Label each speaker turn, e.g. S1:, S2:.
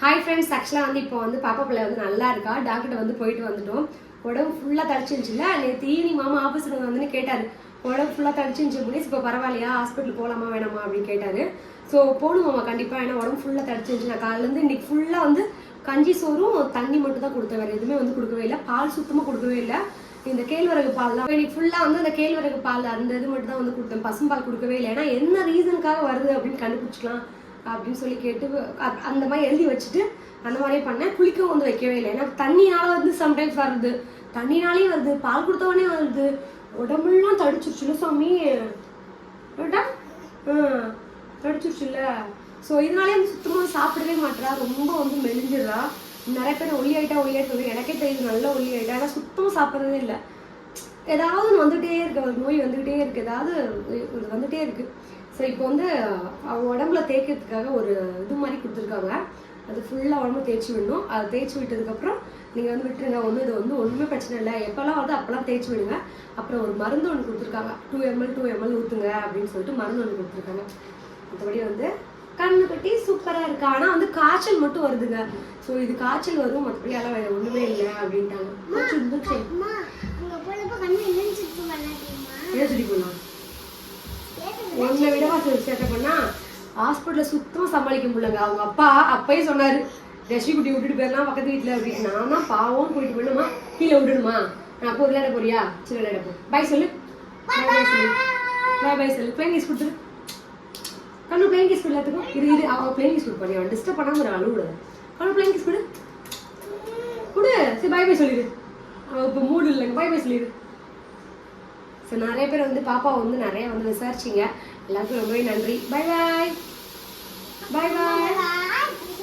S1: Hi friends ஆக்சுவலாக வந்து இப்போ வந்து பாப்பா பிள்ளை வந்து நல்லா இருக்கா? டாக்டர் வந்து போயிட்டு வந்துட்டோம். உடம்பு ஃபுல்லாக தடிச்சிருந்துச்சுல நேற்று ஈவினிங் மாமா ஆஃபீஸில் வந்துன்னு கேட்டார். உடம்பு ஃபுல்லாக தடிச்சிருந்துச்சு போலீஸ் இப்போ பரவாயில்லையா? ஹாஸ்பிட்டல் போகலாமா வேணாமா? அப்படின்னு கேட்டார். ஸோ போகணும் மாமா கண்டிப்பாக ஏன்னா உடம்பு ஃபுல்லாக தடிச்சிருந்துச்சு. நான் காலிலேருந்து இன்னைக்கு ஃபுல்லாக வந்து கஞ்சி சோறும் தண்ணி மட்டும் தான் கொடுத்தேன். வேறு எதுவுமே வந்து கொடுக்கவே இல்லை. பால் சுத்தமாக கொடுக்கவே இல்லை. இந்த கேழ்வரகு பால் தான் இன்னைக்கு ஃபுல்லாக வந்து அந்த கேழ்வரகு பால் அந்த இது மட்டும் தான் வந்து கொடுத்தேன். பசும்பால் கொடுக்கவே இல்லை. ஏன்னா என்ன ரீசனுக்காக வருது அப்படின்னு கண்டுபிடிச்சிக்கலாம். அப்படின்னு சொல்லி கேட்டு அந்த மாதிரி எழுதி வச்சுட்டு அந்த மாதிரியே பண்ணேன். குளிக்கவும் வந்து வைக்கவே இல்லை. ஏன்னா தண்ணினால வந்து சம்டைம்ஸ் வருது. தண்ணினாலேயும் வருது. பால் கொடுத்தவொடனே வருது. உடம்புலாம் தடிச்சிருச்சுல சாமி ஏட்டா? தடிச்சிருச்சுல்ல. ஸோ இதனாலே வந்து சுத்தமாக சாப்பிடவே மாட்டேறா ரொம்ப வந்து மெலிஞ்சிடுறா. நிறைய பேர் ஒல்லி ஆகிட்டா ஒல்லி ஆகிட்டு எனக்கே தெரியுது நல்லா ஒல்லி ஆகிட்டா ஆனால் சுத்தமாக சாப்பிட்றதே இல்லை. ஏதாவது ஒன்று வந்துகிட்டே இருக்கு. ஒரு நோய் வந்துகிட்டே இருக்கு. ஏதாவது இது வந்துகிட்டே இருக்கு. ஸோ இப்போ வந்து அவங்க உடம்புல தேய்க்கிறதுக்காக ஒரு இது மாதிரி கொடுத்துருக்காங்க. அது ஃபுல்லாக உடம்பு தேய்ச்சி விடணும். அதை தேய்ச்சி விட்டதுக்கப்புறம் நீங்கள் வந்து விட்டுருங்க. ஒன்றும் இது வந்து ஒன்றுமே பிரச்சனை இல்லை. எப்போல்லாம் வந்து அப்போல்லாம் தேய்ச்சி விடுங்க. அப்புறம் ஒரு மருந்து ஒன்று கொடுத்துருக்காங்க. டூ எம்எல் டூ எம்எல் ஊற்றுங்க அப்படின்னு சொல்லிட்டு மருந்து ஒன்று கொடுத்துருக்காங்க. மற்றபடி வந்து கண்ணு கட்டி சூப்பராக இருக்கு. ஆனால் வந்து காய்ச்சல் மட்டும் வருதுங்க. ஸோ இது காய்ச்சல் வரும். மற்றபடி எல்லாம் வேறு ஒன்றுமே இல்லை அப்படின்ட்டாங்க.
S2: ஒரு
S1: விஷயத்த சொல்லி பண்ணா ஹாஸ்பிட்டலில் சுத்தமாக சமாளிக்க முடியலங்க. அவங்க அப்பா அப்பயே சொன்னாரு ரஷ்மி குட்டி விட்டுட்டு போயிடலாம் பக்கத்து வீட்டில் அப்படின்னு. நான் தான் பாவம் போயிட்டு போயிடுமா கீழே விட்டுடுமா நான் அப்போ விளையாட போறியா? சரி விளையாட போ. பாய் சொல்லு. பாய் சொல்லு. பாய் பாய் சொல்லு. பிளேன் கீஸ் கொடுத்துரு. கண்ணு பிளேன் கீஸ் எல்லாத்துக்கும் இது இது அவன் பிளேன் கிஸ் கொடுப்பாரு அவன் டிஸ்டர்ப் பண்ணாமல் ஒரு அழுவுடாது கண்ணு பிளேன் கீஸ் கொடு. கொடு. சரி பாய் பாய் சொல்லிடு. அவன் இப்போ மூடு இல்லைங்க. பாய் பாய் சொல்லிடு. ஸோ நிறைய பேர் வந்து பாப்பா வந்து நிறைய வந்து விசாரிச்சிங்க. எல்லாருக்கும் ரொம்பவே நன்றி. பை பாய் பாய் பாய்
S2: பாய்